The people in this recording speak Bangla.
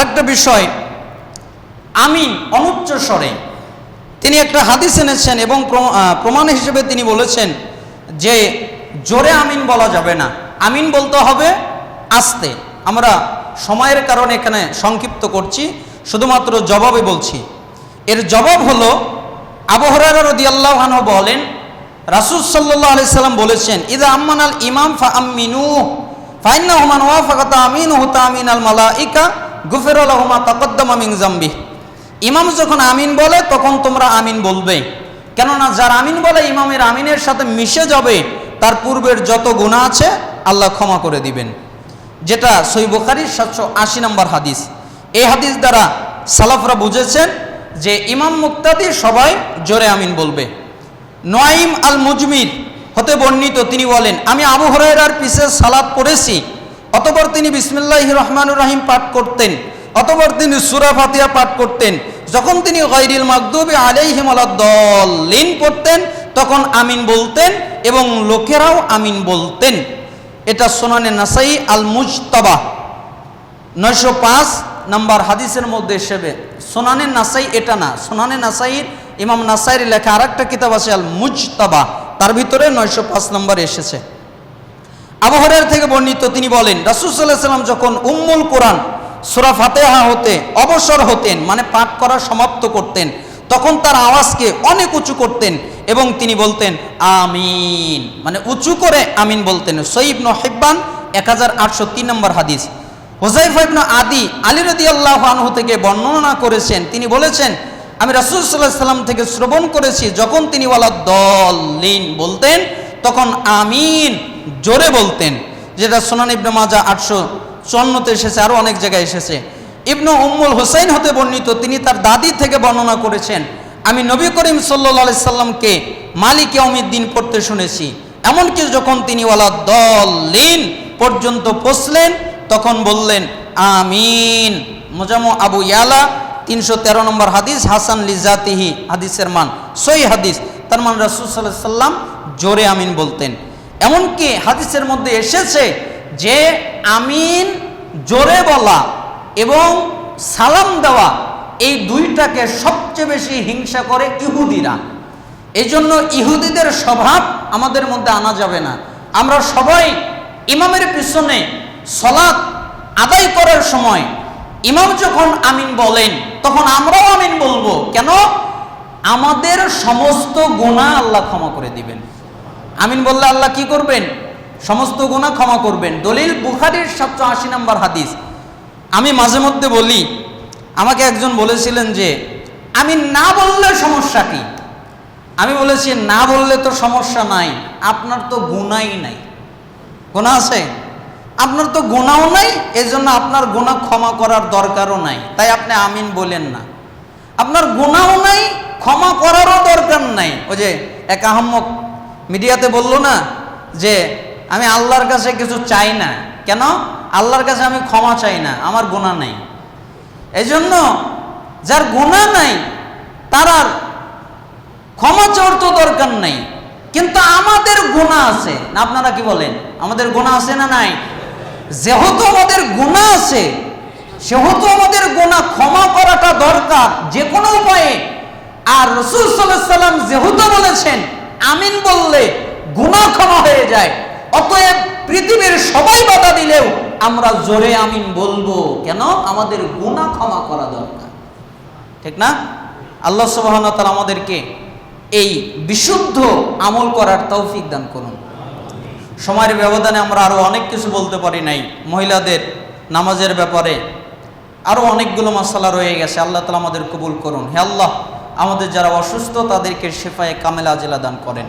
আরেকটা বিষয়, আমিন অনুচ্চ স্বরে। তিনি একটা হাদিস এনেছেন এবং প্রমাণ হিসেবে তিনি বলেছেন যে জোরে আমিন বলা যাবে না। আমিন বলতে হবে আস্তে। আমরা সময়ের কারণে এখানে সংক্ষিপ্ত করছি, শুধুমাত্র জবাবে বলছি। এর জবাব হলো আবহরার রদি আল্লাহ বলেন, রাসুল সাল্লাহ আলি সাল্লাম বলেছেন ইদা আম্মান আল ইমাম ফা আমিনু ফাইন্না হুমান ওয়াফাকাতা আমিন হুতা আমিন আল মালাইকা গুফের আলহমা তাকদ্দমা মিং জাম্বি। ইমাম যখন আমিন বলে, তখন তোমরা আমিন বলবে। কেননা যার আমিন বলে, ইমামের আমিনের সাথে মিশে যাবে, তার পূর্বের যত গুণা আছে, আল্লাহ ক্ষমা করে দিবেন। যেটা সই সাতশো আশি নম্বর হাদিস। এই হাদিস দ্বারা সালাফরা বুঝেছেন যে ইমাম মুক্তাদি সবাই জোরে আমিন বলবে। নোয়াইম আল মুজমির হতে বর্ণিত, তিনি বলেন, আমি আবু হরাইরার পিছে সালাদ পড়েছি অতপর তিনি বিসমিল্লাহ রহমানুর রহিম পাঠ করতেন, অতপর তিনি সুরা ফাতিয়া পাঠ করতেন। যখন তিনি গৈরিল মাকদুবি আলাইহিম আলাদ্দলিন পড়তেন, তখন আমিন বলতেন এবং লোকেরাও আমিন বলতেন। এটা সোনানে নাসাই আল মুজতবা নয়শো পাঁচ নাম্বার হাদিসের মধ্যে হিসেবে সোনানে নাসাই এটা না, সোনানে নাসাইর ইমাম নাসাইর লেখা আর একটা কিতাব আছে আল মুজতাবা তার ভিতরে নয়শো পাঁচ নম্বর এসেছে। আবহরের থেকে বর্ণিত, তিনি বলেন রাসুসাল্লাহ যখন উম্মুল কোরআন, সুরা ফাতেহা হতে, অবসর হতেন মানে পাঠ করা সমাপ্ত করতেন, তখন তার আওয়াজকে অনেক উঁচু করতেন এবং তিনি বলতেন, আমিন। মানে উঁচু করে আমিন বলতেন। সঈবন হেব্বান এক হাজার আটশো তিন নম্বর হাদিস। হোজাইফা ইবনু আদি, আলী রদি আল্লাহ আনহু থেকে বর্ণনা করেছেন। তিনি বলেছেন, আমি রাসুল সাল্লাহ সাল্লাম থেকে শ্রবণ করেছি, যখন তিনি ওয়ালা দল বলতেন, তখন আমিন জোরে বলতেন, যেটা সোনান ইবনু মাজা আটশো চুয়ান্নতে এসেছে আরও অনেক জায়গায় এসেছে। ইবনু উম্মুল হোসাইন হতে বর্ণিত, তিনি তার দাদি থেকে বর্ণনা করেছেন, আমি নবী করিম সাল্লা সাল্লামকে মালিক দিন পড়তে শুনেছি। এমনকি যখন তিনি ওয়ালা দল পর্যন্ত পৌঁছলেন, তখন বললেন, আমিন। মোজামো আবু ইয়ালা, তিনশো তেরো নম্বর হাদিস, হাসান লিজাতিহি হাদিসের মান সই হাদিস। তার মান রাসুল সাল্লাহ সাল্লাম জোরে আমিন বলতেন। এমনকি হাদিসের মধ্যে এসেছে যে আমিন, জোরে বলা এবং সালাম দেওয়া এই দুইটাকে সবচেয়ে বেশি হিংসা করে ইহুদিরা। এই জন্য ইহুদিদের স্বভাব আমাদের মধ্যে আনা যাবে না। আমরা সবাই ইমামের পিছনে সলাৎ আদায় করার সময় ইমাম যখন আমিন বলেন, তখন আমরাও আমিন বলব। কেন? আমাদের সমস্ত গুণা আল্লাহ ক্ষমা করে দিবেন। আমিন বললে, আল্লাহ কি করবেন? সমস্ত গুণা ক্ষমা করবেন। দলিল বুখারির সাতশো আশি নম্বর হাদিস। আমি মাঝে মধ্যে বলি, আমাকে একজন বলেছিলেন যে, আমি না বললে সমস্যা কি? আমি বলেছি, না বললে তো সমস্যা নাই, আপনার তো গুণাই নাই। গোনা আছে? আপনার তো গুণাও নাই এই জন্য আপনার গুণা ক্ষমা করার দরকারও নাই। তাই আপনি আমিন বলেন না। আপনার গুণাও নাই, ক্ষমা করারও দরকার নাই। ওই যে এক আহম্মক মিডিয়াতে বলল না যে, আমি আল্লাহর কাছে কিছু চাই না। কেন? আল্লাহর কাছে আমি ক্ষমা চাই না, আমার গুণা নাই। এই জন্য যার গুণা নাই, তার আর ক্ষমা চাওয়ার তো দরকার নাই। কিন্তু আমাদের গুণা আছে। না, আপনারা কি বলেন? আমাদের গুণা আছে না নাই? যেহেতু আমাদের গুণা আছে, সেহেতু আমাদের গুণা ক্ষমা করাটা দরকার যে কোনো উপায়ে। আর রসুল সাল্লাম যেহেতু বলেছেন আমিন বললে গুণা ক্ষমা হয়ে যায়। অতএব পৃথিবীর সবাই বাধা দিলেও আমরা জোরে আমিন বলব। কেন? আমাদের গুণা ক্ষমা করা দরকার। ঠিক না? আল্লাহ সুবাহন তালা আমাদেরকে এই বিশুদ্ধ আমল করার তৌফিক দান করুন। সময়ের ব্যবধানে আমরা আরও অনেক কিছু বলতে পারি নাই। মহিলাদের নামাজের ব্যাপারে আরও অনেকগুলো মশলা রয়ে গেছে। আল্লাহ তালা আমাদের কবুল করুন। হে আল্লাহ আমাদের যারা অসুস্থ তাদেরকে শেফায়ে কামেলা জেলা দান করেন।